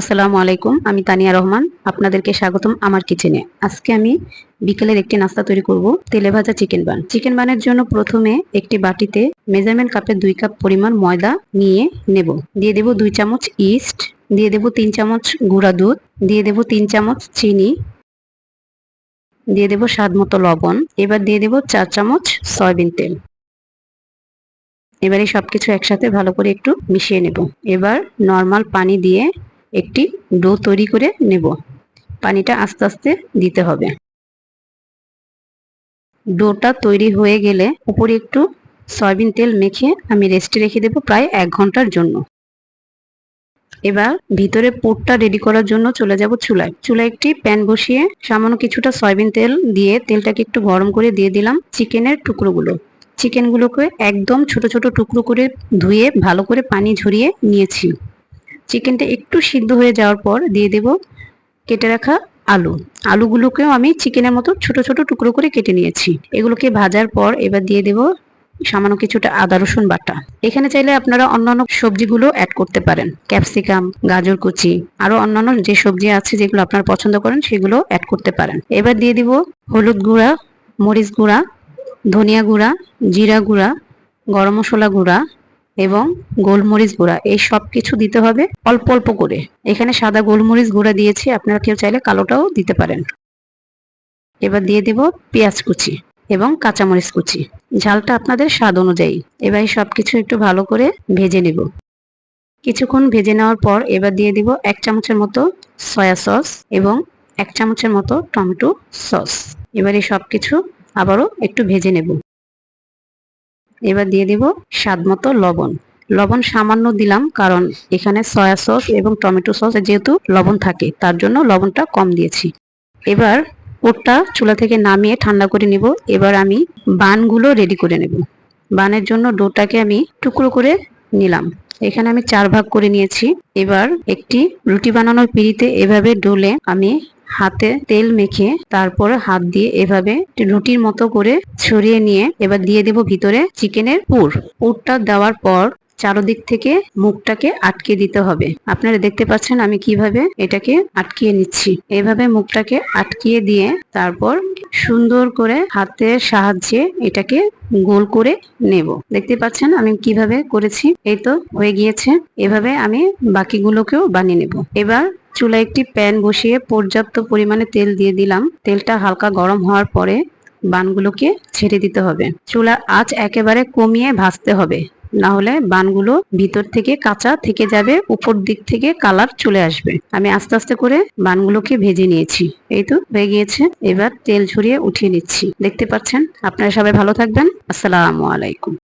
আসসালামু আলাইকুম, আমি তানিয়া রহমান, আপনাদেরকে স্বাগতম আমার কিচেনে। আজকে আমি বিকেলের একটি নাস্তা তৈরি করব, তেলে ভাজা চিকেন বান। চিকেন বানের জন্য প্রথমে একটি বাটিতে মেজারমেন্ট কাপের দুই কাপ পরিমাণ ময়দা নিয়ে নেব। দিয়ে দেব দুই চামচ ইস্ট, দিয়ে দেব তিন চামচ গুঁড়া দুধ, দিয়ে দেব তিন চামচ চিনি, দিয়ে দেব স্বাদ মতো লবণ, এবার দিয়ে দেব চার চামচ সয়াবিন তেল। এবারে সবকিছু একসাথে ভালো করে একটু মিশিয়ে নেব। এবার নর্মাল পানি দিয়ে একটি ডো তৈরি করে নেব। পানিটা আস্তে আস্তে দিতে হবে। ডোটা তৈরি হয়ে গেলে উপরে একটু সয়াবিন তেল মেখে আমি রেস্টে রেখে দেবো প্রায় এক ঘণ্টার জন্য। এবার ভিতরে পোটটা রেডি করার জন্য চলে যাব চুলায়। চুলায় একটি প্যান বসিয়ে সামান্য কিছুটা সয়াবিন তেল দিয়ে তেলটাকে একটু গরম করে দিয়ে দিলাম চিকেনের টুকরোগুলো। চিকেনগুলোকে একদম ছোট ছোট টুকরো করে ধুয়ে ভালো করে পানি ঝরিয়ে নিয়েছি। চিকেনটা একটু সিদ্ধ হয়ে যাওয়ার পর দিয়ে দেব কেটে রাখা আলু। আলুগুলোকেও আমি চিকেনের মতো ছোট ছোট টুকরো করে কেটে নিয়েছি। এগুলোকে ভাজার পর এবার দিয়ে দেব সামান্য কিছুটা আদা, রসুন বাটা। এখানে চাইলে আপনারা অন্যান্য সবজিগুলো অ্যাড করতে পারেন। ক্যাপসিকাম গাজর কুচি, আরও অন্যান্য যে সবজি আছে যেগুলো আপনারা পছন্দ করেন সেগুলো অ্যাড করতে পারেন। এবার দিয়ে দিব হলুদ গুঁড়া, মরিচ গুঁড়া, ধনিয়া গুঁড়া, জিরা গুঁড়া, গরম মশলা গুঁড়া এবং গোলমরিচ গুঁড়া, এই সব কিছু দিতে হবে অল্প অল্প করে। এখানে সাদা গোলমরিচ গুঁড়া দিয়েছি, আপনারা কেউ চাইলে কালোটাও দিতে পারেন। এবার দিয়ে দেব পেঁয়াজ কুচি এবং কাঁচামরিচ কুচি। ঝালটা আপনাদের স্বাদ অনুযায়ী। এবার এই সব কিছু একটু ভালো করে ভেজে নেব। কিছুক্ষণ ভেজে নেওয়ার পর এবার দিয়ে দিব এক চামচের মতো সয়া সস এবং এক চামচের মতো টমেটো সস। এবার এই সব কিছু আবারও একটু ভেজে নেব। এবার দিয়ে দিব স্বাদ মতো লবণ। লবণ সামান্য দিলাম কারণ এখানে সয়া সস এবং টমেটো সস যেহেতু লবণ থাকে, তার জন্য লবণটা কম দিয়েছি। এবার ওটা চুলা থেকে নামিয়ে ঠান্ডা করে নিব। এবার আমি বানগুলো রেডি করে নেব। বানের জন্য ডোটাকে আমি টুকরো করে নিলাম। এখানে আমি চার ভাগ করে নিয়েছি। এবার একটি রুটি বানানোর পিড়িতে এভাবে ডোলে আমি হাতে তেল মেখে তারপর হাত দিয়ে এভাবে রুটির মতো করে ছড়িয়ে নিয়ে এবার দিয়ে দেব ভিতরে চিকেনের পুর। পুরটা দেওয়ার পর চারোদিক থেকে মুখটাকে আটকে দিতে হবে। আপনারা দেখতে পাচ্ছেন আমি কীভাবে এটাকে আটকিয়ে নিচ্ছি। এভাবে মুখটাকে আটকিয়ে দিয়ে তারপর সুন্দর করে হাতের সাহায্যে এটাকে গোল করে নেব। দেখতে পাচ্ছেন আমি কীভাবে করেছি? এই তো হয়ে গিয়েছে। এভাবে আমি বাকিগুলোকেও বানিয়ে নেব। এবার চুলায় একটি প্যান বসিয়ে পর্যাপ্ত পরিমাণে তেল দিয়ে দিলাম। তেলটা হালকা গরম হওয়ার পরে বানগুলোকে ছেড়ে দিতে হবে। চুলা আঁচ একেবারে কমিয়ে ভাজতে হবে। না হলে বানগুলো ভিতর থেকে কাঁচা থেকে যাবে, উপর দিক থেকে কালার চলে আসবে। আমি আস্তে আস্তে করে বানগুলোকে ভেজে নিয়েছি। এই তো হয়ে গিয়েছে। এবার তেল ঝরিয়ে উঠিয়ে নিচ্ছি। দেখতে পাচ্ছেন? আপনারা সবাই ভালো থাকবেন। আসসালামু আলাইকুম।